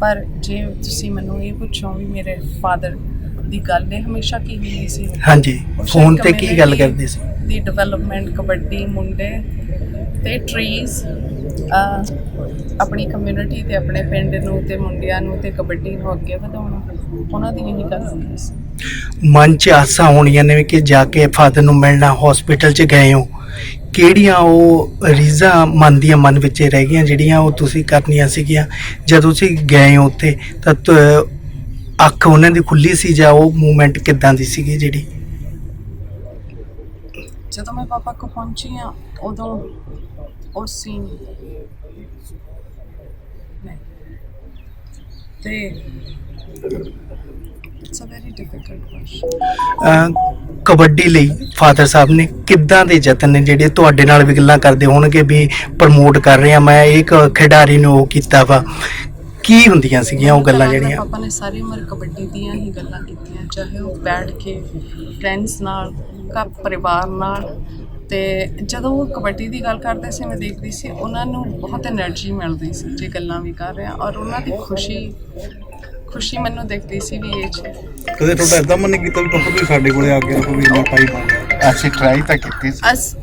ਪਰ ਜੇ ਤੁਸੀਂ ਮੈਨੂੰ ਇਹ ਪੁੱਛੋ ਵੀ ਮੇਰੇ ਫਾਦਰ ਦੀ ਗੱਲ ਨੇ ਹਮੇਸ਼ਾ ਕੀ ਹੁੰਦੀ ਸੀ? ਹਾਂਜੀ ਫੋਨ ਤੇ ਕੀ ਗੱਲ ਕਰਦੇ ਸੀ? ਦੀ ਡਿਵੈਲਪਮੈਂਟ ਕਬੱਡੀ ਮੁੰਡੇ ਤੇ ਟਰੀਜ਼ ਆਪਣੀ ਕਮਿਊਨਿਟੀ ਤੇ ਆਪਣੇ ਪਿੰਡ ਨੂੰ ਤੇ ਮੁੰਡਿਆਂ ਨੂੰ ਤੇ ਕਬੱਡੀ ਨੂੰ ਅੱਗੇ ਵਧਾਉਣਾ ਉਹਨਾਂ ਦੀ ਇਹੀ ਗੱਲ ਹੁੰਦੀ ਸੀ। ਮਨ ਚ ਆਸਾਂ ਹੋਣੀਆਂ ਨੇ ਕਿ ਜਾ ਕੇ ਫਾਦਰ ਨੂੰ ਮਿਲਣਾ ਹਸਪੀਟਲ ਚ ਗਏ ਹੋ ਕਿਹੜੀਆਂ ਉਹ ਰੀਜ਼ਾਂ ਮਨ ਦੀਆਂ ਮਨ ਵਿੱਚ ਰਹਿ ਗਈਆਂ, ਜਿਹੜੀਆਂ ਉਹ ਤੁਸੀਂ ਕਰਨੀਆਂ ਸੀਗੀਆਂ? ਜਦੋਂ ਤੁਸੀਂ ਗਏ ਹੋ ਉੱਥੇ, ਤਾਂ ਅੱਖ ਉਹਨਾਂ ਦੀ ਖੁੱਲੀ ਸੀ ਜਾਂ ਉਹ ਮੂਵਮੈਂਟ ਕਿੱਦਾਂ ਦੀ ਸੀਗੀ ਜਿਹੜੀ? ਜਦੋਂ ਮੈਂ ਪਾਪਾ ਕੋ ਪਹੁੰਚੀ ਆ ਉਦੋਂ ਉਹ ਸੀਨ ਤੇ ਕਬੱਡੀ ਲਈ ਫਾਦਰ ਸਾਹਿਬ ਨੇ ਕਿੱਦਾਂ ਦੇ ਯਤਨ ਨੇ ਜਿਹੜੇ ਤੁਹਾਡੇ ਨਾਲ ਵੀ ਗੱਲਾਂ ਕਰਦੇ ਹੋਣਗੇ ਵੀ ਪ੍ਰਮੋਟ ਕਰ ਰਿਹਾ ਮੈਂ ਇੱਕ ਖਿਡਾਰੀ ਨੂੰ ਉਹ ਕੀਤਾ ਵਾ। ਕੀ ਹੁੰਦੀਆਂ ਸੀਗੀਆਂ ਉਹ ਗੱਲਾਂ ਜਿਹੜੀਆਂ? ਆਪਾਂ ਨੇ ਸਾਰੀ ਉਮਰ ਕਬੱਡੀ ਦੀਆਂ ਹੀ ਗੱਲਾਂ ਕੀਤੀਆਂ ਚਾਹੇ ਉਹ ਬੈਠ ਕੇ ਫਰੈਂਡਸ ਨਾਲ ਘਰ ਪਰਿਵਾਰ ਨਾਲ। ਤੇ ਜਦੋਂ ਉਹ ਕਬੱਡੀ ਦੀ ਗੱਲ ਕਰਦੇ ਸੀ ਮੈਂ ਦੇਖਦੀ ਸੀ ਉਹਨਾਂ ਨੂੰ ਬਹੁਤ એનર્ਜੀ ਮਿਲਦੀ ਸੀ ਜੇ ਗੱਲਾਂ ਵੀ ਕਰ ਰਿਹਾ ਔਰ ਉਹਨਾਂ ਦੀ ਖੁਸ਼ੀ ਖੁਸ਼ੀ ਮੈਨੂੰ ਦੇਖਦੀ ਸੀ ਵੀ ਇਹ ਚ ਕਦੇ ਤੁਹਾਡਾ ਇਦਾਂ ਮਨ ਨਹੀਂ ਕੀਤਾ ਵੀ ਪਾਪਾ ਤੁਸੀਂ ਸਾਡੇ ਕੋਲੇ ਆ ਕੇ ਰੱਖੋ ਵੀ ਇੰਨਾ ਟਾਈਮ ਆ ਗਿਆ ਅਸੀਂ ਟਰਾਈ ਤਾਂ ਕੀਤੀ ਸੀ। ਅਸ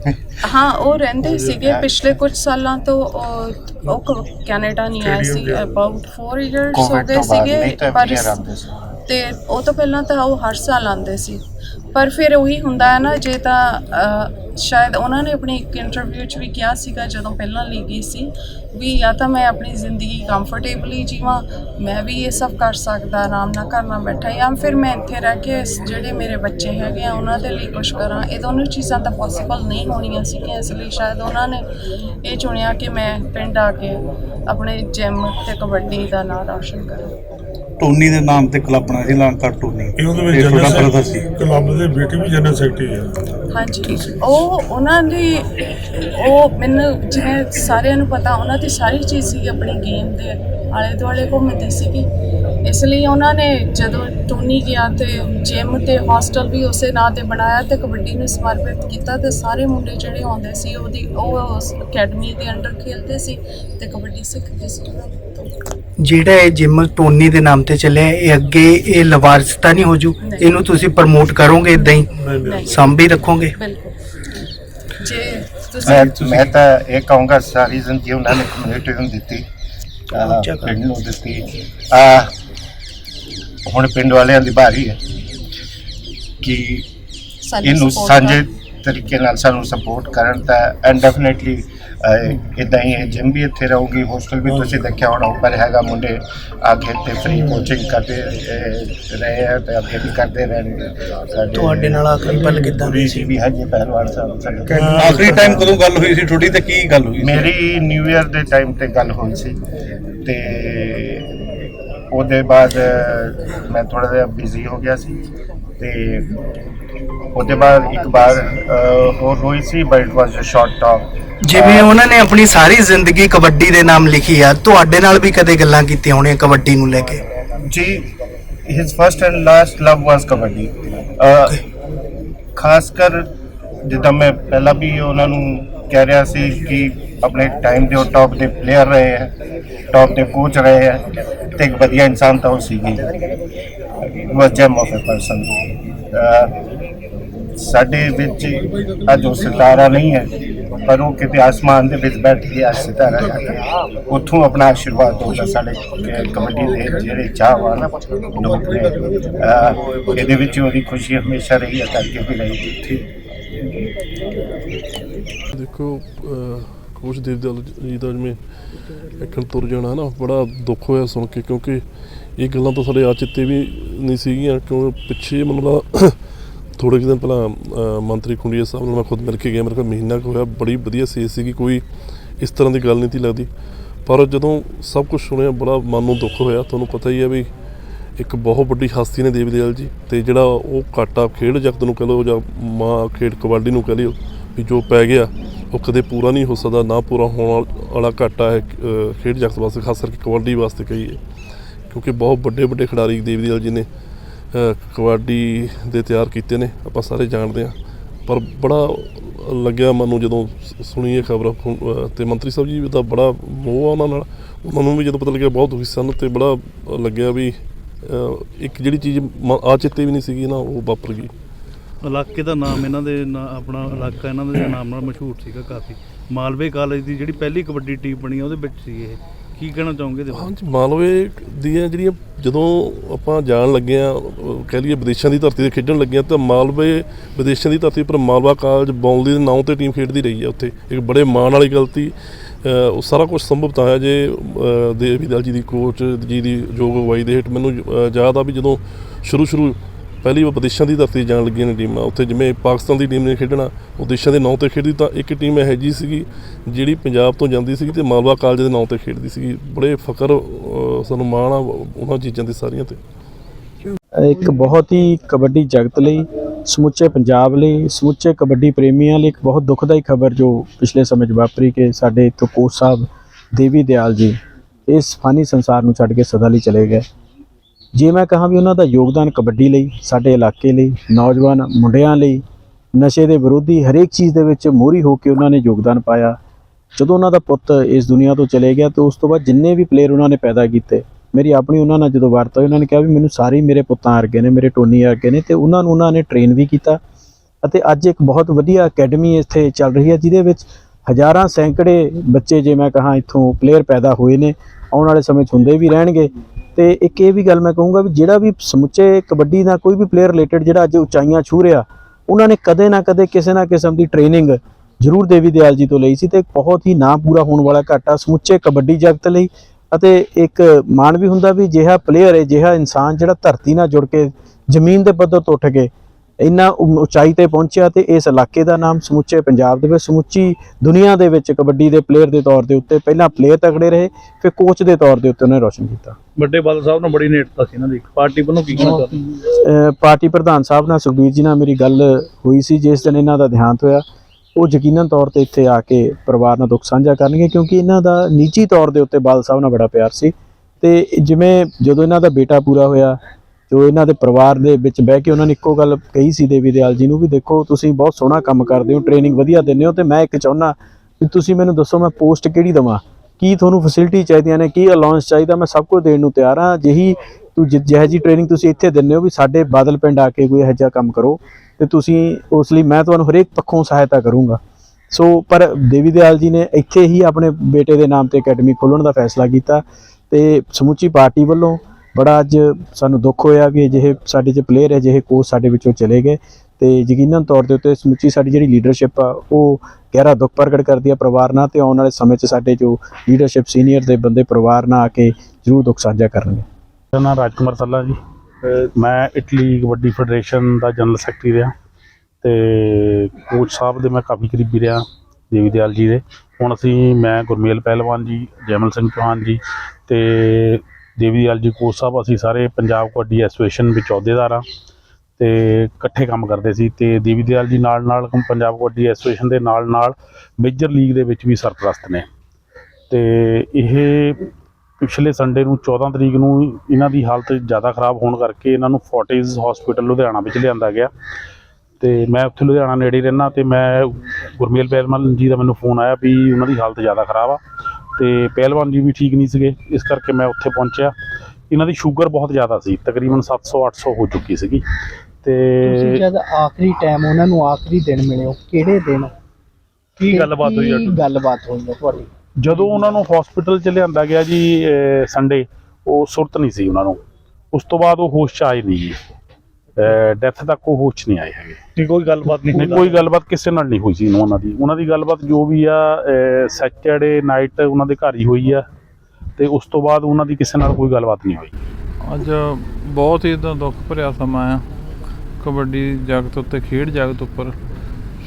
ਹਾਂ ਉਹ ਰਹਿੰਦੇ ਸੀਗੇ ਪਿਛਲੇ ਕੁਝ ਸਾਲਾਂ ਤੋਂ। ਉਹ ਉਹ ਕ- ਕੈਨੇਡਾ ਨਹੀਂ ਆਏ ਸੀ ਅਬਾਊਟ 4 ਇਅਰਸ ਹੋ ਕੋਵਿਡ ਗਏ ਤੋਂ ਬਾਅਦ ਸੀਗੇ ਤਾਂ ਪਰ ਸੀ। ਤੇ ਉਹ ਤੋਂ ਪਹਿਲਾਂ ਤਾਂ ਉਹ ਹਰ ਸਾਲ ਆਉਂਦੇ ਸੀ। ਪਰ ਫਿਰ ਉਹੀ ਹੁੰਦਾ ਹੈ ਨਾ ਜੇ ਤਾਂ ਅਹ, ਸ਼ਾਇਦ ਉਹਨਾਂ ਨੇ ਆਪਣੀ ਇੱਕ ਇੰਟਰਵਿਊ 'ਚ ਵੀ ਕਿਹਾ ਸੀਗਾ ਜਦੋਂ ਪਹਿਲਾਂ ਲਈ ਗਈ ਸੀ ਵੀ ਜਾਂ ਤਾਂ ਮੈਂ ਆਪਣੀ ਜ਼ਿੰਦਗੀ ਕੰਫਰਟੇਬਲੀ ਜੀਵਾਂ ਮੈਂ ਵੀ ਇਹ ਸਭ ਕਰ ਸਕਦਾ ਆਰਾਮ ਨਾਲ ਘਰ ਨਾਲ ਬੈਠਾ ਜਾਂ ਫਿਰ ਮੈਂ ਇੱਥੇ ਰਹਿ ਕੇ ਸ- ਜਿਹੜੇ ਮੇਰੇ ਬੱਚੇ ਹੈਗੇ ਆ ਉਹਨਾਂ ਦੇ ਲਈ ਕੁਝ ਕਰਾਂ। ਇਹ ਦੋਨੋਂ ਚੀਜ਼ਾਂ ਤਾਂ ਪੋਸੀਬਲ ਨਹੀਂ ਹੋਣੀਆਂ ਸੀਗੀਆਂ ਇਸ ਲਈ ਸ਼ਾਇਦ ਉਹਨਾਂ ਨੇ ਇਹ ਚੁਣਿਆ ਕਿ ਮੈਂ ਪਿੰਡ ਆ ਕੇ ਆਪਣੇ ਜਿਮ ਤੇ ਕਬੱਡੀ ਦਾ ਨਾਮ ਰੌਸ਼ਨ ਕਰਾਂ। ਟੋਨੀ ਦੇ ਨਾਮ ਤੇ ਕਲੱਬ ਬਣਾ ਸੀ ਲਾਂਕਾ ਟੋਨੀ। ਇਹ ਉਹਦੇ ਵਿੱਚ ਤੁਹਾਡਾ ਜਨਰਲ ਸੀ। ਕਲੱਬ ਦੇ ਬੇਟੀ ਵੀ ਜਨਰਲ ਸੈਕਟਰੀ ਹੈ ਹਾਂਜੀ। ਉਹ ਉਹਨਾਂ ਦੀ, ਉਹ ਮੈਨੂੰ ਜਿਵੇਂ ਸਾਰਿਆਂ ਨੂੰ ਪਤਾ, ਉਹਨਾਂ ਦੀ ਸਾਰੀ ਚੀਜ਼ ਸੀ ਆਪਣੀ ਗੇਮ ਦੇ ਆਲੇ ਦੁਆਲੇ ਘੁੰਮਦੀ ਸੀਗੀ। ਇਸ ਲਈ ਉਹਨਾਂ ਨੇ ਜਦੋਂ ਟੋਨੀ ਗਿਆ ਤੇ ਜਿਮ ਤੇ ਹੌਸਟਲ ਵੀ ਉਸੇ ਨਾਂ ਤੇ ਬਣਾਇਆ ਤੇ ਕਬੱਡੀ ਨੂੰ ਸਮਰਪਿਤ ਕੀਤਾ ਤੇ ਸਾਰੇ ਮੁੰਡੇ ਜਿਹੜੇ ਆਉਂਦੇ ਸੀ ਉਹਦੀ ਉਹ ਉਸ ਅਕੈਡਮੀ ਦੇ ਅੰਡਰ ਖੇਡਦੇ ਸੀ ਤੇ ਕਬੱਡੀ ਸਿੱਖਦੇ ਸੀ ਜਿਹੜਾ ਇਹ ਜਿਮ ਟੋਨੀ ਦੇ ਨਾਮ ਤੇ ਚੱਲਿਆ ਇਹ ਅੱਗੇ ਇਹ ਲਵਾਰਸ ਤਾਂ ਨਹੀਂ ਹੋ ਜੂ। ਇਹਨੂੰ ਤੁਸੀਂ ਪ੍ਰਮੋਟ ਕਰੋਗੇ ਇਦਾਂ ਹੀ? ਸਾਂਭੀ ਰੱਖੋਗੇ? ਬਿਲਕੁਲ। ਜੇ ਮੈਂ ਤੁਸੀਂ ਮੈਂ ਤਾਂ ਇਹ ਕਹੂੰਗਾ ਸਾਰੀ ਜ਼ਿੰਦਗੀ ਉਹਨਾਂ ਨੇ ਕਮਿਊਨਿਟੀ ਨੂੰ ਦਿੱਤੀ। ਪਿੰਡ ਨੂੰ ਦਿੱਤੀ। ਆ ਹੁਣ ਪਿੰਡ ਵਾਲਿਆਂ ਦੀ ਭਾਰੀ ਹੈ ਕਿ ਇਹਨੂੰ ਸਾਂਝੇ ਤਰੀਕੇ ਨਾਲ ਸਾਨੂੰ ਸਪੋਰਟ ਕਰਨ ਤਾਂ ਐਂਡ ਡੈਫੀਨਿਟਲੀ ਇਦਾਂ ਹੀ ਹੈ ਜਿਮ ਵੀ ਇੱਥੇ ਰਹੂਗੀ ਹੋਸਟਲ ਵੀ ਤੁਸੀਂ ਦੇਖਿਆ ਹੋਣਾ ਉੱਪਰ ਹੈਗਾ ਮੁੰਡੇ ਆ ਕੇ ਤੇ ਫ੍ਰੀ ਕੋਚਿੰਗ ਕਰਦੇ ਰਹੇ ਆ ਤੇ ਅੱਗੇ ਵੀ ਕਰਦੇ ਰਹਿਣਗੇ। ਤੁਹਾਡੇ ਨਾਲ ਆਖਰੀ ਪਲ ਕਿੱਦਾਂ ਦੀ ਸੀ? ਵੀ ਹਜੇ ਪਹਿਲਵਾਨ ਸਾਹਿਬ ਸਾਡੇ ਆਖਰੀ ਟਾਈਮ ਕਦੋਂ ਗੱਲ ਹੋਈ ਸੀ? ਤੁਹਾਡੀ ਤੇ ਕੀ ਗੱਲ ਹੋਈ ਸੀ? ਮੇਰੀ ਨਿਊ ਇਅਰ ਦੇ ਟਾਈਮ ਤੇ ਗੱਲ ਹੋਈ ਸੀ ਤੇ ਉਹਦੇ ਬਾਅਦ ਮੈਂ ਥੋੜਾ ਜਿਹਾ ਬਿਜ਼ੀ ਹੋ ਗਿਆ ਸੀ ਤੇ ਉਹਦੇ ਬਾਅਦ ਇੱਕ ਵਾਰ ਅਹ, ਹੋਰ ਹੋਈ ਸੀ but it was a short talk ਜਿਵੇਂ ਉਹਨਾਂ ਨੇ ਆਪਣੀ ਸਾਰੀ ਜ਼ਿੰਦਗੀ ਕਬੱਡੀ ਦੇ ਨਾਮ ਲਿਖੀ ਆ ਤੁਹਾਡੇ ਨਾਲ ਵੀ ਕਦੇ ਗੱਲਾਂ ਕੀਤੀਆਂ ਹੋਣੀਆਂ ਕਬੱਡੀ ਨੂੰ ਲੈ ਕੇ? ਜੀ his first and last love was kabaddi. ਖਾਸ ਕਰ ਜਿੱਦਾਂ ਮੈਂ ਪਹਿਲਾਂ ਵੀ ਉਹਨਾਂ ਨੂੰ ਕਹਿ ਰਿਹਾ ਸੀ ਕਿ ਆਪਣੇ ਟਾਈਮ ਦੇ ਉਹ ਟੌਪ ਦੇ ਪਲੇਅਰ ਰਹੇ ਹੈ ਟੌਪ ਦੇ ਕੋਚ ਰਹੇ ਹੈ ਤੇ ਇੱਕ ਵਧੀਆ ਇਨਸਾਨ ਤਾਂ ਉਹ ਸੀਗੀ। Was gem of a person ਸਾਡੇ ਵਿੱਚ ਅੱਜ ਉਹ ਸਿਤਾਰਾ ਨਹੀਂ ਹੈ, ਪਰ ਉਹ ਕਿਤੇ ਆਸਮਾਨ ਦੇ ਵਿੱਚ ਬੈਠ ਕੇ ਅੱਜ ਸਿਤਾਰਾ ਹੈ। ਉੱਥੋਂ ਆਪਣਾ ਆਸ਼ੀਰਵਾਦ ਦੋਗਾ ਸਾਡੇ ਕ- ਕਬੱਡੀ ਦੇ ਜਿਹੜੇ ਚਾਹਵਾਨ ਲੋਕ ਨੇ। ਅਹ ਇਹਦੇ ਵਿੱਚ ਉਹਦੀ ਖੁਸ਼ੀ ਹਮੇਸ਼ਾ ਰਹੀ ਹੈ ਤਾਂ ਅੱਗੇ ਵੀ ਰਹੀ ਦੇਖੋ ਕੋਚ ਦੇਵਦਿਆਲ ਜੀ ਦਾ ਜਿਵੇਂ ਇੱਕਣ ਤੁਰ ਜਾਣਾ ਨਾ, ਬੜਾ ਦੁੱਖ ਹੋਇਆ ਸੁਣ ਕੇ, ਕਿਉਂਕਿ ਇਹ ਗੱਲਾਂ ਤਾਂ ਸਾਡੇ ਆ ਚਿੱਤੇ ਵੀ ਨਹੀਂ ਸੀਗੀਆਂ ਕਿਉਂ ਪਿੱਛੇ ਮਤਲਬ ਥੋੜੇ ਜਿਹੇ ਦਿਨ ਪਹਿਲਾਂ ਮੰਤਰੀ ਖੁੰਡੀਆ ਸਾਹਿਬ ਨਾਲ ਮੈਂ ਖੁਦ ਮਿਲ ਕੇ ਗਿਆ, ਮੇਰੇ ਕੋਲ ਮਹੀਨਾ ਕੁ ਹੋਇਆ, ਬੜੀ ਵਧੀਆ ਸੇਸ ਸੀਗੀ, ਕੋਈ ਇਸ ਤਰ੍ਹਾਂ ਦੀ ਗੱਲ ਨਹੀਂ ਸੀ ਲੱਗਦੀ। ਪਰ ਜਦੋਂ ਸਭ ਕੁਝ ਸੁਣਿਆ, ਬੜਾ ਮਨ ਨੂੰ ਦੁੱਖ ਹੋਇਆ, ਤੁਹਾਨੂੰ ਪਤਾ ਹੀ ਹੈ ਵੀ ਇੱਕ ਬਹੁਤ ਵੱਡੀ ਹਸਤੀ ਨੇ ਦੇਵਦਿਆਲ ਜੀ, ਤੇ ਜਿਹੜਾ ਉਹ ਘਾਟਾ ਖੇਡ ਜਗਤ ਨੂੰ ਕਹ ਲਓ ਜਾਂ ਮਾਂ ਖੇਡ ਕਬੱਡੀ ਨੂੰ ਕਹ ਲਿਓ ਵੀ ਜੋ ਪੈ ਗਿਆ ਉਹ ਕਦੇ ਪੂਰਾ ਨਹੀਂ ਹੋ ਸਕਦਾ, ਨਾ ਪੂਰਾ ਹੋਣ ਵਾਲਾ ਘਾਟਾ ਹੈ ਖੇਡ ਜਗਤ ਵਾਸਤੇ, ਖਾਸ ਕਰਕੇ ਕਬੱਡੀ ਵਾਸਤੇ ਕਹੀਏ। ਕਿਉਂਕਿ ਬਹੁਤ ਵੱਡੇ ਵੱਡੇ ਖਿਡਾਰੀ ਦੇਵਦਿਆਲ ਜੀ ਨੇ ਕਬੱਡੀ ਦੇ ਤਿਆਰ ਕੀਤੇ ਨੇ, ਆਪਾਂ ਸਾਰੇ ਜਾਣਦੇ ਹਾਂ। ਪਰ ਬੜਾ ਲੱਗਿਆ ਮੈਨੂੰ ਜਦੋਂ ਸ- ਸੁਣੀ ਇਹ ਖਬਰ ਤੇ ਮੰਤਰੀ ਸਾਹਿਬ ਜੀ ਦਾ ਬੜਾ ਮੋਹ ਆ ਉਹਨਾਂ ਨਾਲ। ਉਹਨਾਂ ਨੂੰ ਵੀ ਜਦੋਂ ਪਤਾ ਲੱਗਿਆ ਬਹੁਤ ਦੁਖੀ ਸਨ ਤੇ ਬੜਾ ਲੱਗਿਆ ਵੀ ਇੱਕ ਜਿਹੜੀ ਚੀਜ਼ ਮ- ਆ ਚਿੱਤੇ ਵੀ ਨਹੀਂ ਸੀਗੀ ਨਾ, ਉਹ ਵਾਪਰ ਗਈ। ਇਲਾਕੇ ਦਾ ਨਾਮ ਇਹਨਾਂ ਦੇ ਨਾ- ਆਪਣਾ ਇਲਾਕਾ ਇਹਨਾਂ ਦੇ ਨਾਮ ਨਾਲ ਮਸ਼ਹੂਰ ਸੀਗਾ ਕਾਫੀ। ਮਾਲਵੇ ਕਾਲਜ ਦੀ ਜਿਹੜੀ ਪਹਿਲੀ ਕਬੱਡੀ ਟੀਮ ਬਣੀ ਆ ਉਹਦੇ ਵਿੱਚ ਸੀ ਇਹ। ਕੀ ਕਹਿਣਾ ਚਾਹੋਗੇ ਇਹਦੇ ਬਾਰੇ? ਹਾਂਜੀ ਮਾਲਵੇ ਦੀਆਂ ਜਿਹੜੀਆਂ ਜਦੋਂ ਆਪਾਂ ਜਾਣ ਲੱਗੇ ਆ ਕਹਿ ਲਈਏ ਵਿਦੇਸ਼ਾਂ ਦੀ ਧਰਤੀ ਤੇ ਖੇਡਣ ਲੱਗੇ ਆ ਤਾਂ ਮਾਲਵੇ ਵਿਦੇਸ਼ਾਂ ਦੀ ਧਰਤੀ ਪਰ ਮਾਲਵਾ ਕਾਲਜ ਬੌਂਲੀ ਦੇ ਨਾਂ ਤੇ ਟੀਮ ਖੇਡਦੀ ਰਹੀ ਹੈ ਉੱਥੇ। ਇੱਕ ਬੜੇ ਮਾਣ ਵਾਲੀ ਗਲਤੀ ਉਹ ਸਾਰਾ ਕੁਝ ਸੰਭਵ ਤਾਂ ਹੈ ਜੇ ਅ, ਦੇਵੀਦਲ ਜੀ ਦੀ ਕੋਚ ਜੀ ਦੀ ਯੋਗ ਅਗਵਾਈ ਦੇ ਹੇਠ। ਮੈਨੂੰ ਅ, ਯਾਦ ਆ ਵੀ ਜਦੋਂ ਸ਼ੁਰੂ ਸ਼ੁਰੂ ਪਹਿਲੀ ਵਾਰ ਵਿਦੇਸ਼ਾਂ ਦੀ ਧਰਤੀ ਜਾਣ ਲੱਗੀਆਂ ਨੇ ਟੀਮਾਂ। ਉੱਥੇ ਜਿਵੇਂ ਪਾਕਿਸਤਾਨ ਦੀ ਟੀਮ ਨੇ ਖੇਡਣਾ, ਉਹ ਦੇਸ਼ਾਂ ਦੇ ਨਾਂ ਤੇ ਖੇਡਦੀ ਤਾਂ ਇੱਕ ਟੀਮ ਇਹੋ ਜਿਹੀ ਸੀਗੀ ਜਿਹੜੀ ਪੰਜਾਬ ਤੋਂ ਜਾਂਦੀ ਸੀਗੀ ਤੇ ਮਾਲਵਾ ਕਾਲਜ ਦੇ ਨਾਂ ਤੇ ਖੇਡਦੀ ਸੀਗੀ। ਬੜੇ ਫਕਰ ਸਾਨੂੰ ਮਾਣ ਆ ਉਹਨਾਂ ਚੀਜ਼ਾਂ ਤੇ ਸਾਰੀਆਂ ਤੇ। ਇੱਕ ਬਹੁਤ ਹੀ ਕਬੱਡੀ ਜਗਤ ਲਈ, ਸਮੁੱਚੇ ਪੰਜਾਬ ਲਈ, ਸਮੁੱਚੇ ਕਬੱਡੀ ਪ੍ਰੇਮੀਆਂ ਲਈ ਇੱਕ ਬਹੁਤ ਦੁਖਦਾਈ ਖਬਰ ਜੋ ਪਿਛਲੇ ਸਮੇਂ 'ਚ ਵਾਪਰੀ ਕਿ ਸਾਡੇ ਇੱਥੋਂ ਕੋਚ ਸਾਹਿਬ ਦੇਵੀ ਦਿਆਲ ਜੀ ਇਸ ਫਾਨੀ ਸੰਸਾਰ ਨੂੰ ਛੱਡ ਕੇ ਸਦਾ ਲਈ ਚਲੇ ਗਏ। ਜੇ ਮੈਂ ਕਹਾਂ ਵੀ ਉਹਨਾਂ ਦਾ ਯੋਗਦਾਨ ਕਬੱਡੀ ਲਈ, ਸਾਡੇ ਇਲਾਕੇ ਲਈ, ਨੌਜਵਾਨ ਮੁੰਡਿਆਂ ਲਈ, ਨਸ਼ੇ ਦੇ ਵਿਰੋਧੀ ਹਰੇਕ ਚੀਜ਼ ਦੇ ਵਿੱਚ ਮੋਹਰੀ ਹੋ ਕੇ ਉਹਨਾਂ ਨੇ ਯੋਗਦਾਨ ਪਾਇਆ। ਜਦੋਂ ਉਹਨਾਂ ਦਾ ਪੁੱਤ ਇਸ ਦੁਨੀਆ ਤੋਂ ਚਲੇ ਗਿਆ ਤੇ ਉਸ ਤੋਂ ਬਾਅਦ ਜਿੰਨੇ ਵੀ ਪਲੇਅਰ ਉਹਨਾਂ ਨੇ ਪੈਦਾ ਕੀਤੇ, ਮੇਰੀ ਆਪਣੀ ਉਹਨਾਂ ਨਾਲ ਜਦੋਂ ਵਾਰਤਾ ਹੋਈ, ਉਹਨਾਂ ਨੇ ਕਿਹਾ ਵੀ ਮੈਨੂੰ ਸਾਰੇ ਮੇਰੇ ਪੁੱਤਾਂ ਵਰਗੇ ਨੇ, ਮੇਰੇ ਟੋਨੀ ਵਰਗੇ ਨੇ ਤੇ ਉਹਨਾਂ ਨੂੰ ਉਹਨਾਂ ਨੇ ਟ੍ਰੇਨ ਵੀ ਕੀਤਾ ਅਤੇ ਅੱਜ ਇੱਕ ਬਹੁਤ ਵਧੀਆ ਅਕੈਡਮੀ ਇੱਥੇ ਚੱਲ ਰਹੀ ਹੈ ਜਿਹਦੇ ਵਿੱਚ ਹਜ਼ਾਰਾਂ ਸੈਂਕੜੇ ਬੱਚੇ ਜੇ ਮੈਂ ਕਹਾਂ ਇੱਥੋਂ ਪਲੇਅਰ ਪੈਦਾ ਹੋਏ ਨੇ, ਆਉਣ ਵਾਲੇ ਸਮੇਂ 'ਚ ਹੁੰਦੇ ਵੀ ਰਹਿਣਗੇ। ਤੇ ਇੱਕ ਇਹ ਵੀ ਗੱਲ ਮੈਂ ਕਹੂੰਗਾ ਵੀ ਜਿਹੜਾ ਵੀ ਸਮੁੱਚੇ ਕਬੱਡੀ ਦਾ ਕੋਈ ਵੀ ਪਲੇਅਰ ਰਿਲੇਟਡ ਜਿਹੜਾ ਅੱਜ ਉਚਾਈਆਂ ਛੂ ਰਿਹਾ, ਉਹਨਾਂ ਨੇ ਕਦੇ ਨਾ ਕਦੇ ਕਿਸੇ ਨਾ ਕਿਸਮ ਦੀ ਟ੍ਰੇਨਿੰਗ ਜ਼ਰੂਰ ਦੇਵੀ ਦਿਆਲ ਜੀ ਤੋਂ ਲਈ ਸੀ ਤੇ ਬਹੁਤ ਹੀ ਨਾ ਪੂਰਾ ਹੋਣ ਵਾਲਾ ਘਾਟਾ ਸਮੁੱਚੇ ਕਬੱਡੀ ਜਗਤ ਲਈ ਅਤੇ ਇੱਕ ਮਾਣ ਵੀ ਹੁੰਦਾ ਵੀ ਜਿਹੜਾ ਪਲੇਅਰ ਹੈ ਜਿਹੜਾ ਇਨਸਾਨ ਜਿਹੜਾ ਧਰਤੀ ਨਾਲ ਜੁੜ ਕੇ ਜ਼ਮੀਨ ਦੇ ਪੱਧਰ ਤੋਂ ਉੱਠ ਕੇ ਇੰਨਾ ਉਚਾਈ ਤੇ ਪਹੁੰਚਿਆ ਤੇ ਇਸ ਇਲਾਕੇ ਦਾ ਨਾਮ ਸਮੁੱਚੇ ਪੰਜਾਬ ਦੇ ਵਿੱਚ ਸਮੁੱਚੀ ਦੁਨੀਆ ਦੇ ਵਿੱਚ ਕਬੱਡੀ ਦੇ ਪਲੇਅਰ ਦੇ ਤੌਰ ਦੇ ਉੱਤੇ ਪਹਿਲਾਂ ਪਲੇਅਰ ਤਕੜੇ ਰਹੇ ਫਿਰ ਕੋਚ ਦੇ ਤੌਰ ਦੇ ਉੱਤੇ ਉਹਨੇ ਰੋਸ਼ਨ ਕੀਤਾ। ਵੱਡੇ ਬਾਦਲ ਸਾਹਿਬ ਨਾਲ ਬੜੀ ਨੇੜਤਾ ਸੀ ਇਹਨਾਂ ਦੀ। ਪਾਰਟੀ ਵੱਲੋਂ ਕੀ ਕਹਿਣਾ ਚਾਹੁੰਦੇ? ਪਾਰਟੀ ਪ੍ਰਧਾਨ ਸਾਹਿਬ ਨਾਲ ਸੁਖਬੀਰ ਜੀ ਨਾਲ ਮੇਰੀ ਗੱਲ ਹੋਈ ਸੀ ਜਿਸ ਦਿਨ ਇਹਨਾਂ ਦਾ ਦੇਹਾਂਤ ਹੋਇਆ ਉਹ ਯਕੀਨਨ ਤੌਰ ਤੇ ਇੱਥੇ ਆ ਕੇ ਪਰਿਵਾਰ ਨਾਲ ਦੁੱਖ ਸਾਂਝਾ ਕਰਨਗੇ ਕਿਉਂਕਿ ਇਹਨਾਂ ਦਾ ਨਿੱਜੀ ਤੌਰ ਦੇ ਉੱਤੇ ਬਾਦਲ ਸਾਹਿਬ ਨਾਲ ਬੜਾ ਪਿਆਰ ਸੀ। ਤੇ ਜਿਵੇਂ ਜਦੋਂ ਇਹਨਾਂ ਦਾ ਬੇਟਾ ਪੂਰਾ ਹੋਇਆ ਜੋ ਇਹਨਾਂ ਦੇ ਪਰਿਵਾਰ ਦੇ ਵਿੱਚ ਬਹਿ ਕੇ ਉਹਨਾਂ ਨੇ ਇੱਕੋ ਗੱਲ ਕਹੀ ਸੀ ਦੇਵੀ ਦਿਆਲ ਜੀ ਨੂੰ ਵੀ ਦੇਖੋ ਤੁਸੀਂ ਬਹੁਤ ਸੋਹਣਾ ਕੰਮ ਕਰਦੇ ਹੋ ਟ੍ਰੇਨਿੰਗ ਵਧੀਆ ਦਿੰਦੇ ਹੋ ਤੇ ਮੈਂ ਇੱਕ ਚਾਹੁੰਦਾ ਵੀ ਤੁਸੀਂ ਮੈਨੂੰ ਦੱਸੋ ਮੈਂ ਪੋਸਟ ਕਿਹੜੀ ਦਵਾਂ? ਕੀ ਤੁਹਾਨੂੰ ਫੈਸਿਲਿਟੀ ਚਾਹੀਦੀਆਂ ਨੇ? ਕੀ ਅਲਾਉਂਸ ਚਾਹੀਦਾ? ਮੈਂ ਸਭ ਕੁਝ ਦੇਣ ਨੂੰ ਤਿਆਰ ਹਾਂ। ਜਿਹੀ ਤੂੰ ਜਿ- ਜਿਹੋ ਜੀ ਟ੍ਰੇਨਿੰਗ ਤੁਸੀਂ ਇੱਥੇ ਦਿੰਦੇ ਹੋ ਵੀ ਸਾਡੇ ਬਾਦਲ ਪਿੰਡ ਆ ਕੇ ਕੋਈ ਇਹੋ ਜਿਹਾ ਕੰਮ ਕਰੋ ਤੇ ਤੁਸੀਂ ਉਸ ਲਈ ਮੈਂ ਤੁਹਾਨੂੰ ਹਰੇਕ ਪੱਖੋਂ ਸਹਾਇਤਾ ਕਰੂੰਗਾ। ਸੋ, ਪਰ ਦੇਵੀ ਦਿਆਲ ਜੀ ਨੇ ਇੱਥੇ ਹੀ ਆਪਣੇ ਬੇਟੇ ਦੇ ਨਾਮ ਤੇ ਅਕੈਡਮੀ ਖੋਲ੍ਹਣ ਦਾ ਫੈਸਲਾ ਕੀਤਾ ਤੇ ਸਮੁੱਚੀ ਪਾਰਟੀ ਵੱਲੋਂ ਬੜਾ ਅੱਜ ਸਾਨੂੰ ਦੁੱਖ ਹੋਇਆ ਵੀ ਅਜਿਹੇ ਸਾਡੇ ਚ ਪਲੇਅਰ ਹੈ ਜਿਹੇ ਕੋਚ ਸਾਡੇ ਵਿੱਚੋਂ ਚਲੇ ਗਏ ਤੇ ਯਕੀਨਨ ਤੌਰ ਦੇ ਉੱਤੇ ਸਮੁੱਚੀ ਸਾਡੀ ਜਿਹੜੀ ਲੀਡਰਸ਼ਿਪ ਆ, ਉਹ ਗਹਿਰਾ ਦੁੱਖ ਪ੍ਰਗਟ ਕਰਦੀ ਆ ਪਰਿਵਾਰ ਨਾਲ ਤੇ ਆਉਣ ਵਾਲੇ ਸਮੇਂ 'ਚ ਸਾਡੇ ਜੋ ਲੀਡਰਸ਼ਿਪ ਸੀਨੀਅਰ ਦੇ ਬੰਦੇ ਪਰਿਵਾਰ ਨਾਲ ਆ ਕੇ ਜ਼ਰੂਰ ਦੁੱਖ ਸਾਂਝਾ ਕਰਨਗੇ। ਮੇਰਾ ਨਾਮ ਰਾਜਕੁਮਾਰ ਸੱਲਾ ਜੀ। ਮੈਂ ਇਟਲੀ ਕਬੱਡੀ ਫੈਡਰੇਸ਼ਨ ਦਾ ਜਨਰਲ ਸੈਕਟਰੀ ਰਿਹਾ ਤੇ ਕੋਚ ਸਾਹਿਬ ਦੇ ਮੈਂ ਕਾਫੀ ਕਰੀਬੀ ਰਿਹਾ, ਦੇਵੀ ਦਿਆਲ ਜੀ ਦੇ। ਹੁਣ ਅਸੀਂ, ਮੈਂ ਗੁਰਮੇਲ ਪਹਿਲਵਾਨ ਜੀ, ਜੈਮਲ ਸਿੰਘ ਚੌਹਾਨ ਜੀ ਤੇ ਦੇਵੀ ਦਿਆਲ ਜੀ ਕੋਚ ਸਾਹਿਬ, ਅਸੀਂ ਸਾਰੇ ਪੰਜਾਬ ਕਬੱਡੀ ਐਸੋਸੀਏਸ਼ਨ ਵਿੱਚ ਅਹੁਦੇਦਾਰ ਹਾਂ ਤੇ ਇਕੱਠੇ ਕੰਮ ਕਰਦੇ ਸੀ ਤੇ ਦੇਵੀ ਦਿਆਲ ਜੀ ਨਾਲ ਨਾਲ ਪੰਜਾਬ ਕਬੱਡੀ ਐਸੋਸੀਏਸ਼ਨ ਦੇ ਨਾਲ ਨਾਲ ਮੇਜਰ ਲੀਗ ਦੇ ਵਿੱਚ ਵੀ ਸਰਪ੍ਰਸਤ ਨੇ। ਤੇ ਇਹ ਪਿਛਲੇ ਸੰਡੇ ਨੂੰ 14 ਤਰੀਕ ਨੂੰ ਇਹਨਾਂ ਦੀ ਹਾਲਤ ਜ਼ਿਆਦਾ ਖਰਾਬ ਹੋਣ ਕਰਕੇ ਇਹਨਾਂ ਨੂੰ ਫੋਰਟਿਸ ਹਸਪੀਟਲ ਲੁਧਿਆਣਾ ਵਿੱਚ ਲਿਆਂਦਾ ਗਿਆ। ਤੇ ਮੈਂ ਉੱਥੇ ਲੁਧਿਆਣਾ ਨੇੜੇ ਹੀ ਰਹਿਣਾ ਤੇ ਮੈਂ ਗੁਰਮੇਲ ਪਹਿਲਵਾਨ ਜੀ ਦਾ ਮੈਨੂੰ ਫੋਨ ਆਇਆ ਵੀ ਉਹਨਾਂ ਦੀ ਹਾਲਤ ਜ਼ਿਆਦਾ ਖਰਾਬ ਆ। ਤੇ ਪਹਿਲਵਾਨ ਜੀ ਵੀ ਠੀਕ ਨਹੀਂ ਸੀਗੇ ਇਸ ਕਰਕੇ ਮੈਂ ਉੱਥੇ ਪਹੁੰਚਿਆ। ਇਹਨਾਂ ਦੀ ਸ਼ੂਗਰ ਬਹੁਤ ਜ਼ਿਆਦਾ ਸੀ ਤਕਰੀਬਨ 700 800 ਹੋ ਚੁੱਕੀ ਸੀਗੀ। ਤੇ ਤੁਸੀਂ ਜਦ ਆਖਰੀ ਟਾਈਮ ਉਹਨਾਂ ਨੂੰ ਆਖਰੀ ਦਿਨ ਮਿਲੇ ਹੋ ਕਿਹੜੇ ਦਿਨ? ਕੀ ਗੱਲਬਾਤ ਹੋਈ ਕੀ ਗੱਲਬਾਤ ਹੋਈ ਹੈ ਤੁਹਾਡੀ? ਜਦੋਂ ਉਹਨਾਂ ਨੂੰ ਹਸਪੀਟਲ ਚ ਲਿਆਂਦਾ ਗਿਆ ਜੀ ਸੰਡੇ ਉਹ ਸੁਰਤ ਨਹੀਂ ਸੀ ਉਹਨਾਂ ਨੂੰ। ਉਸ ਤੋਂ ਬਾਅਦ ਉਹ ਹੋਸ਼ ਚ ਆਏ ਨਹੀਂ ਜੀ ਡੈਥ ਤੱਕ ਉਹ ਹੋਸ਼ ਨਹੀਂ ਆਏ ਹੈਗੇ। ਨਹੀਂ ਕੋਈ ਗੱਲਬਾਤ ਨਹੀਂ ਕੋਈ ਗੱਲਬਾਤ ਕਿਸੇ ਨਾਲ ਨਹੀਂ ਹੋਈ ਸੀ ਉਹਨਾਂ ਦੀ। ਉਹਨਾਂ ਦੀ ਗੱਲਬਾਤ ਜੋ ਵੀ ਆ ਸੈਟਰਡੇ ਨਾਈਟ ਉਹਨਾਂ ਦੇ ਘਰ ਹੀ ਹੋਈ ਆ ਤੇ ਉਸ ਤੋਂ ਬਾਅਦ ਉਹਨਾਂ ਦੀ ਕਿਸੇ ਨਾਲ ਕੋਈ ਗੱਲਬਾਤ ਨਹੀਂ ਹੋਈ। ਅੱਜ ਬਹੁਤ ਹੀ ਤਾਂ ਦੁੱਖ ਭਰਿਆ ਸਮਾਂ ਆ। ਕਬੱਡੀ ਜਗਤ ਉੱਤੇ ਖੇਡ ਜਗਤ ਉੱਪਰ।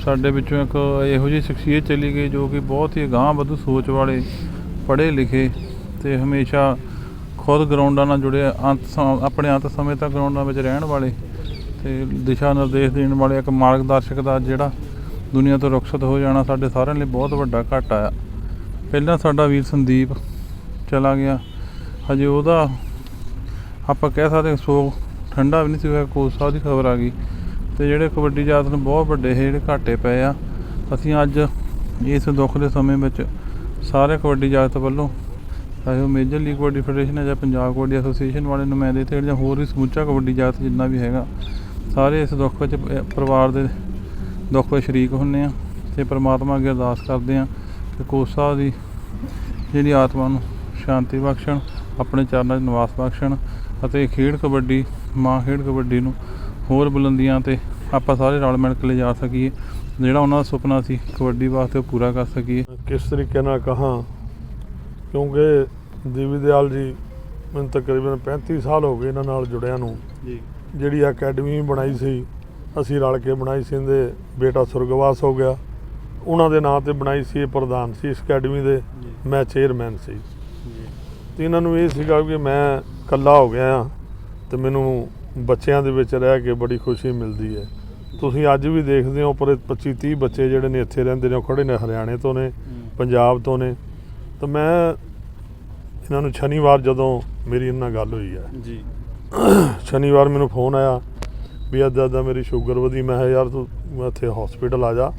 ਸਾਡੇ ਵਿੱਚੋਂ ਇੱਕ ਇਹੋ ਜਿਹੀ ਸ਼ਖਸੀਅਤ ਚਲੀ ਗਈ ਜੋ ਕਿ ਬਹੁਤ ਹੀ ਅਗਾਂਹ ਵਧੂ ਸੋਚ ਵਾਲੇ ਪੜ੍ਹੇ ਲਿਖੇ ਤੇ ਹਮੇਸ਼ਾ ਖੁਦ ਗਰਾਊਂਡਾਂ ਨਾਲ ਜੁੜੇ ਅੰਤ ਸਮ- ਆਪਣੇ ਅੰਤ ਸਮੇਂ ਤੱਕ ਗਰਾਊਂਡਾਂ ਵਿੱਚ ਰਹਿਣ ਵਾਲੇ। ਤੇ ਦਿਸ਼ਾ ਨਿਰਦੇਸ਼ ਦੇਣ ਵਾਲੇ ਇੱਕ ਮਾਰਗਦਰਸ਼ਕ ਦਾ ਜਿਹੜਾ ਦੁਨੀਆ ਤੋਂ ਰੁਖਸਤ ਹੋ ਜਾਣਾ ਸਾਡੇ ਸਾਰਿਆਂ ਲਈ ਬਹੁਤ ਵੱਡਾ ਘਾਟਾ ਆ। ਪਹਿਲਾਂ ਸਾਡਾ ਵੀਰ ਸੰਦੀਪ ਚਲਾ ਗਿਆ। ਹਜੇ ਉਹਦਾ ਆਪਾਂ ਕਹਿ ਸਕਦੇ ਹਾਂ ਸੋ ਠੰਡਾ ਵੀ ਨਹੀਂ ਸੀ ਹੋਇਆ, ਕੋਚ ਸਾਹਿਬ ਦੀ ਖਬਰ ਆ ਗਈ। ਤੇ ਜਿਹੜੇ ਕਬੱਡੀ ਜਾਤ ਨੂੰ ਬਹੁਤ ਵੱਡੇ ਇਹ ਜਿਹੜੇ ਘਾਟੇ ਪਏ ਆ। ਅਸੀਂ ਅੱਜ ਇਸ ਦੁੱਖ ਦੇ ਸਮੇਂ ਵਿੱਚ ਸਾਰੇ ਕਬੱਡੀ ਜਾਤ ਵੱਲੋਂ, ਚਾਹੇ ਉਹ ਮੇਜਰ ਲੀਗ ਕਬੱਡੀ ਫੈਡਰੇਸ਼ਨ ਹੈ ਜਾਂ ਪੰਜਾਬ ਕਬੱਡੀ ਐਸੋਸੀਏਸ਼ਨ ਵਾਲੇ ਨੁਮਾਇੰਦੇ ਤੇ ਜਾਂ ਹੋਰ ਵੀ ਸਮੁੱਚਾ ਕਬੱਡੀ ਜਾਤ ਜਿੰਨਾ ਵੀ ਹੈਗਾ ਸਾਰੇ ਇਸ ਦੁੱਖ ਵਿੱਚ ਪਰਿਵਾਰ ਦੇ ਦੁੱਖ ਵਿੱਚ ਸ਼ਰੀਕ ਹੁੰਨੇ ਆ ਤੇ ਪ੍ਰਮਾਤਮਾ ਅੱਗੇ ਅਰਦਾਸ ਕਰਦੇ ਆ ਕਿ ਸਾਹਿਬ ਦੀ ਜਿਹੜੀ ਆਤਮਾ ਨੂੰ ਸ਼ਾਂਤੀ ਬਖਸ਼ਣ ਆਪਣੇ ਚਰਨਾਂ 'ਚ ਨਿਵਾਸ ਬਖਸ਼ਣ ਅਤੇ ਖੇਡ ਕਬੱਡੀ ਮਾਂ ਖੇਡ ਕਬੱਡੀ ਨੂੰ ਹੋਰ ਬੁਲੰਦੀਆਂ ਤੇ ਆਪਾਂ ਸਾਰੇ ਰਲ ਮਿਲ ਕੇ ਲਿਜਾ ਸਕੀਏ ਜਿਹੜਾ ਉਹਨਾਂ ਦਾ ਸੁਪਨਾ ਸੀ ਕਬੱਡੀ ਵਾਸਤੇ ਉਹ ਪੂਰਾ ਕਰ ਸਕੀਏ। ਕਿਸ ਤਰੀਕੇ ਨਾਲ ਕਹਾਂ? ਕਿਉਂਕਿ ਦੇਵੀ ਦਿਆਲ ਜੀ ਮੈਨੂੰ ਤਕਰੀਬਨ 35 ਸਾਲ ਹੋ ਗਏ ਇਹਨਾਂ ਨਾਲ ਜੁੜਿਆਂ ਨੂੰ। ਜੀ। ਜਿਹੜੀ ਅਕੈਡਮੀ ਬਣਾਈ ਸੀ ਅਸੀਂ ਰਲ ਕੇ ਬਣਾਈ ਸੀ ਇਹਦੇ ਬੇਟਾ ਸੁਰਗਵਾਸ ਹੋ ਗਿਆ। ਉਹਨਾਂ ਦੇ ਨਾਂ ਤੇ ਬਣਾਈ ਸੀ ਇਹ ਪ੍ਰਧਾਨ ਸੀ ਇਸ ਅਕੈਡਮੀ ਦੇ ਮੈਂ ਚੇਅਰਮੈਨ ਸੀ। ਤੇ ਇਹਨਾਂ ਨੂੰ ਇਹ ਸੀਗਾ ਕਿ ਮੈਂ ਇਕੱਲਾ ਹੋ ਗਿਆ ਆ ਤੇ ਮੈਨੂੰ ਬੱਚਿਆਂ ਦੇ ਵਿੱਚ ਰਹਿ ਕੇ ਬੜੀ ਖੁਸ਼ੀ ਮਿਲਦੀ ਹੈ। ਤੁਸੀਂ ਅੱਜ ਵੀ ਦੇਖਦੇ ਹੋ ਪਰ 25 30 ਬੱਚੇ ਜਿਹੜੇ ਨੇ ਇੱਥੇ ਰਹਿੰਦੇ ਨੇ ਉਹ ਖੜੇ ਨੇ ਹਰਿਆਣੇ ਤੋਂ ਨੇ ਪੰਜਾਬ ਤੋਂ ਨੇ। ਤਾਂ ਮੈਂ ਇਹਨਾਂ ਨੂੰ ਸ਼ਨੀਵਾਰ ਜਦੋਂ ਮੇਰੀ ਇਹਨਾਂ ਨਾਲ ਗੱਲ ਹੋਈ ਹੈ। ਜੀ। ਸ਼ਨੀਵਾਰ ਮੈਨੂੰ ਫੋਨ ਆਇਆ ਵੀ ਅੱਦਾ ਅੱਦਾ ਮੇਰੀ ਸ਼ੂਗਰ ਵਧੀ। ਮੈਂ ਕਿਹਾ ਯਾਰ ਤੂੰ ਇੱਥੇ ਹਸਪੀਟਲ ਆ ਜਾ।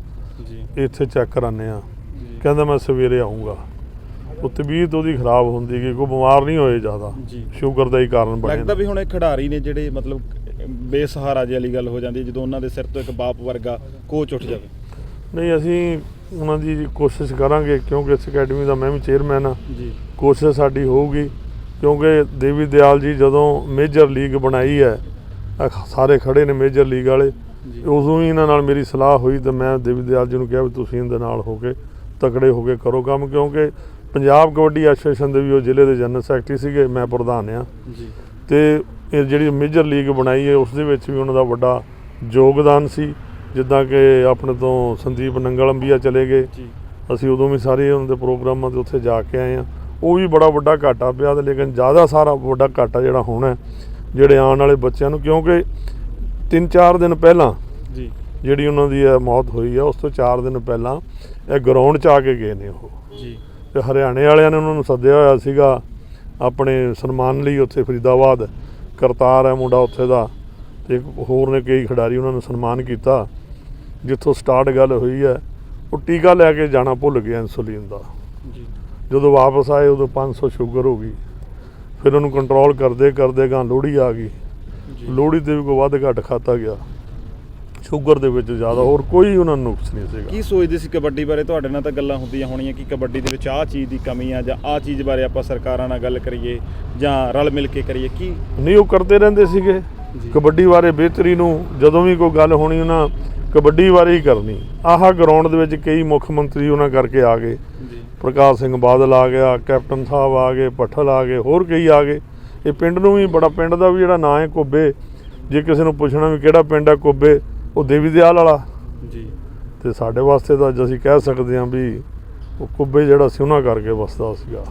ਜੀ। ਇੱਥੇ ਚੈੱਕ ਕਰਾਨੇ ਆ ਕਹਿੰਦਾ ਮੈਂ ਸਵੇਰੇ ਆਉਂਗਾ ਉਹ ਤਬੀਅਤ ਉਹਦੀ ਖਰਾਬ ਹੁੰਦੀ ਗਈ। ਕੋਈ ਬਿਮਾਰ ਨਹੀਂ ਹੋਏ ਜ਼ਿਆਦਾ। ਜੀ। ਸ਼ੂਗਰ ਦਾ ਹੀ ਕਾਰਨ ਲੱਗਦਾ ਬਣਿਆ ਵੀ ਹੁਣ ਇਹ ਖਿਡਾਰੀ ਨੇ ਜਿਹੜੇ ਮਤਲਬ ਬੇਸਹਾਰਾ ਜਿਹੀ ਵਾਲੀ ਗੱਲ ਹੋ ਜਾਂਦੀ ਜਦੋਂ ਉਹਨਾਂ ਦੇ ਸਿਰ ਤੋਂ ਇੱਕ ਬਾਪ ਵਰਗਾ ਕੋਚ ਉੱਠ ਜਾਵੇ। ਨਹੀਂ ਅਸੀਂ ਉਹਨਾਂ ਦੀ ਕੋਸ਼ਿਸ਼ ਕਰਾਂਗੇ ਕਿਉਂਕਿ ਇਸ ਅਕੈਡਮੀ ਦਾ ਮੈਂ ਵੀ ਚੇਅਰਮੈਨ ਆ ਜੀ। ਕੋਸ਼ਿਸ਼ ਸਾਡੀ ਹੋਊਗੀ। ਕਿਉਂਕਿ ਦੇਵੀ ਦਿਆਲ ਜੀ ਜਦੋਂ ਮੇਜਰ ਲੀਗ ਬਣਾਈ ਹੈ ਸਾਰੇ ਖੜੇ ਨੇ ਮੇਜਰ ਲੀਗ ਵਾਲੇ। ਉਦੋਂ ਹੀ ਇਹਨਾਂ ਨਾਲ ਮੇਰੀ ਸਲਾਹ ਹੋਈ ਤੇ ਮੈਂ ਦੇਵੀ ਦਿਆਲ ਜੀ ਨੂੰ ਕਿਹਾ ਵੀ ਤੁਸੀਂ ਇਹਦੇ ਨਾਲ ਹੋ ਕੇ ਤਕੜੇ ਹੋ ਕੇ ਕਰੋ ਕੰਮ ਕਿਉਂਕਿ ਪੰਜਾਬ ਕਬੱਡੀ ਐਸੋਸੀਏਸ਼ਨ ਦੇ ਵੀ ਉਹ ਜ਼ਿਲ੍ਹੇ ਦੇ ਜਨਰਲ ਸੈਕਟਰੀ ਸੀਗੇ ਮੈਂ ਪ੍ਰਧਾਨ ਆ ਜੀ। ਤੇ ਇਹ ਜਿਹੜੀ ਮੇਜਰ ਲੀਗ ਬਣਾਈ ਹੈ ਉਸ ਦੇ ਵਿੱਚ ਵੀ ਉਹਨਾਂ ਦਾ ਵੱਡਾ ਯੋਗਦਾਨ ਸੀ। ਜਿੱਦਾਂ ਕਿ ਆਪਣੇ ਤੋਂ ਸੰਦੀਪ ਨੰਗਲ ਅੰਬੀਆ ਚਲੇ ਗਏ। ਜੀ। ਅਸੀਂ ਉਦੋਂ ਵੀ ਸਾਰੇ ਉਹਨਾਂ ਦੇ ਪ੍ਰੋਗਰਾਮਾਂ ਤੇ ਉੱਥੇ ਜਾ ਕੇ ਆਏ ਆ ਉਹ ਵੀ ਬੜਾ ਵੱਡਾ ਘਾਟਾ ਪਿਆ ਤੇ ਲੇਕਿਨ ਜ਼ਿਆਦਾ ਸਾਰਾ ਵੱਡਾ ਘਾਟਾ ਜਿਹੜਾ ਹੋਣਾ ਜਿਹੜੇ ਆਉਣ ਵਾਲੇ ਬੱਚਿਆਂ ਨੂੰ ਕਿਉਂਕਿ 3-4 ਦਿਨ ਪਹਿਲਾਂ ਜੀ। ਜਿਹੜੀ ਉਹਨਾਂ ਦੀ ਮੌਤ ਹੋਈ ਹੈ ਉਸ ਤੋਂ 4 ਦਿਨ ਪਹਿਲਾਂ ਇਹ ਗਰਾਊਂਡ 'ਚ ਆ ਕੇ ਗਏ ਨੇ ਉਹ। ਜੀ। ਤੇ ਹਰਿਆਣੇ ਵਾਲਿਆਂ ਨੇ ਉਹਨਾਂ ਨੂੰ ਸੱਦਿਆ ਹੋਇਆ ਸੀਗਾ ਆਪਣੇ ਸਨਮਾਨ ਲਈ ਉੱਥੇ ਫਰੀਦਾਬਾਦ ਕਰਤਾਰ ਹੈ ਮੁੰਡਾ ਉੱਥੇ ਦਾ ਤੇ ਹੋਰ ਨੇ ਕਈ ਖਿਡਾਰੀ ਉਹਨਾਂ ਨੂੰ ਸਨਮਾਨ ਕੀਤਾ ਜਿੱਥੋਂ ਸਟਾਰਟ ਗੱਲ ਹੋਈ ਹੈ ਉਹ ਟੀਕਾ ਲੈ ਕੇ ਜਾਣਾ ਭੁੱਲ ਗਿਆ ਇਨਸੂਲਿਨ ਦਾ। ਜਦੋਂ ਵਾਪਸ ਆਏ ਉਦੋਂ 500 ਸ਼ੂਗਰ ਹੋ ਗਈ। ਫਿਰ ਉਹਨੂੰ ਕੰਟਰੋਲ ਕਰਦੇ ਕਰਦੇ ਗਾਂ ਲੋਹੜੀ ਆ ਗਈ। ਜੀ। ਲੋਹੜੀ ਤੇ ਵੀ ਕੋਈ ਵੱਧ ਘੱਟ ਖਾਤਾ ਗਿਆ। ਸ਼ੂਗਰ ਦੇ ਵਿੱਚ ਜ਼ਿਆਦਾ ਹੋਰ ਕੋਈ ਉਹਨਾਂ ਨੂੰ ਨੁਕਸ ਨਹੀਂ ਸੀਗਾ। ਕੀ ਸੋਚਦੇ ਸੀ ਕਬੱਡੀ ਬਾਰੇ? ਤੁਹਾਡੇ ਨਾਲ ਤਾਂ ਗੱਲਾਂ ਹੁੰਦੀਆਂ ਹੋਣੀਆਂ ਕਿ ਕਬੱਡੀ ਦੇ ਵਿੱਚ ਆਹ ਚੀਜ਼ ਦੀ ਕਮੀ ਆ ਜਾਂ ਆਹ ਚੀਜ਼ ਬਾਰੇ ਆਪਾਂ ਸਰਕਾਰਾਂ ਨਾਲ ਗੱਲ ਕਰੀਏ ਜਾਂ ਰਲ ਮਿਲ ਕੇ ਕਰੀਏ ਕੀ? ਨਹੀਂ ਉਹ ਕਰਦੇ ਰਹਿੰਦੇ ਸੀਗੇ। ਕਬੱਡੀ ਬਾਰੇ ਬਿਹਤਰੀ ਨੂੰ ਜਦੋਂ ਵੀ ਕੋਈ ਗੱਲ ਹੋਣੀ ਉਹਨਾਂ ਕਬੱਡੀ ਬਾਰੇ ਹੀ ਕਰਨੀ। ਆਹ ਗਰਾਊਂਡ ਦੇ ਵਿੱਚ ਕਈ ਮੁੱਖ ਮੰਤਰੀ ਉਹਨਾਂ ਕਰਕੇ ਆ ਗਏ। ਪ੍ਰਕਾਸ਼ ਸਿੰਘ ਬਾਦਲ ਆ ਗਿਆ ਕੈਪਟਨ ਸਾਹਿਬ ਆ ਗਏ ਪੱਠਲ ਆ ਗਏ ਹੋਰ ਕਈ ਆ ਗਏ। ਇਹ ਪਿੰਡ ਨੂੰ ਵੀ ਬੜਾ ਪਿੰਡ ਦਾ ਵੀ ਜਿਹੜਾ ਨਾਂ ਹੈ ਕੋਬੇ। ਜੇ ਕਿਸੇ ਨੂੰ ਪੁੱਛਣਾ ਵੀ ਕਿਹੜਾ ਪਿੰਡ ਹੈ ਕੋਬੇ ਉਹ ਦੇਵੀ ਦਿਆਲ ਵਾਲਾ। ਜੀ। ਤੇ ਸਾਡੇ ਵਾਸਤੇ ਤਾਂ ਅੱਜ ਅਸੀਂ ਕਹਿ ਸਕਦੇ ਹਾਂ ਵੀ ਉਹ ਕੁੱਬੇ ਜਿਹੜਾ ਸੀ ਉਹਨਾਂ ਕਰਕੇ ਵਸਦਾ ਸੀਗਾ।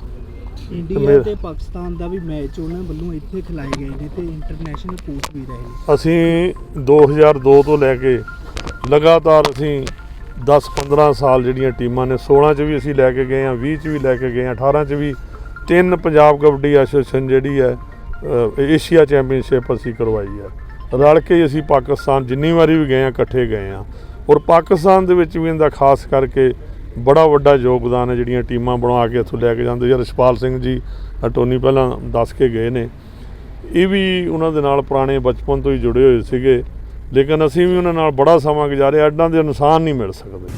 ਇੰਡੀਆ ਤੇ ਪਾਕਿਸਤਾਨ ਦਾ ਵੀ ਮੈਚ ਉਹਨਾਂ ਵੱਲੋਂ ਇੱਥੇ ਖਿਲਾਏ ਗਏ ਨੇ ਤੇ ਇੰਟਰਨੈਸ਼ਨਲ ਕੋਚ ਵੀ ਰਹੇ ਅਸੀਂ 2002 ਤੋਂ ਲੈ ਕੇ ਲਗਾਤਾਰ ਅਸੀਂ 10-15 ਸਾਲ ਜਿਹੜੀਆਂ ਟੀਮਾਂ ਨੇ 16 ਚ ਵੀ ਅਸੀਂ ਲੈ ਕੇ ਗਏ ਹਾਂ 20 ਚ ਵੀ ਲੈ ਕੇ ਗਏ ਹਾਂ 18 ਚ ਵੀ ਤਿੰਨ ਪੰਜਾਬ ਕਬੱਡੀ ਐਸੋਸੀਏਸ਼ਨ ਜਿਹੜੀ ਹੈ ਏਸ਼ੀਆ ਚੈਂਪੀਅਨਸ਼ਿਪ ਅਸੀਂ ਕਰਵਾਈ ਹੈ। ਰਲ ਕੇ ਅਸੀਂ ਪਾਕਿਸਤਾਨ ਜਿੰਨੀ ਵਾਰੀ ਵੀ ਗਏ ਹਾਂ, ਇਕੱਠੇ ਗਏ ਹਾਂ। ਔਰ ਪਾਕਿਸਤਾਨ ਦੇ ਵਿੱਚ ਵੀ ਇਹਦਾ ਖਾਸ ਕਰਕੇ ਬੜਾ ਵੱਡਾ ਯੋਗਦਾਨ ਹੈ, ਜਿਹੜੀਆਂ ਟੀਮਾਂ ਬਣਾ ਕੇ ਇੱਥੋਂ ਲੈ ਕੇ ਜਾਂਦੇ। ਯਾਰ ਰਛਪਾਲ ਸਿੰਘ ਜੀ ਅਟੋਨੀ ਪਹਿਲਾਂ ਦੱਸ ਕੇ ਗਏ ਨੇ। ਇਹ ਵੀ ਉਹਨਾਂ ਦੇ ਨਾਲ ਪੁਰਾਣੇ ਬਚਪਨ ਤੋਂ ਹੀ ਜੁੜੇ ਹੋਏ ਸੀਗੇ। ਲੇਕਿਨ ਅਸੀਂ ਵੀ ਉਹਨਾਂ ਨਾਲ ਬੜਾ ਸਮਾਂ ਗੁਜ਼ਾਰਿਆ ਐਡਾਂ ਦੇ ਇਨਸਾਨ ਨਹੀਂ ਮਿਲ ਸਕਦੇ।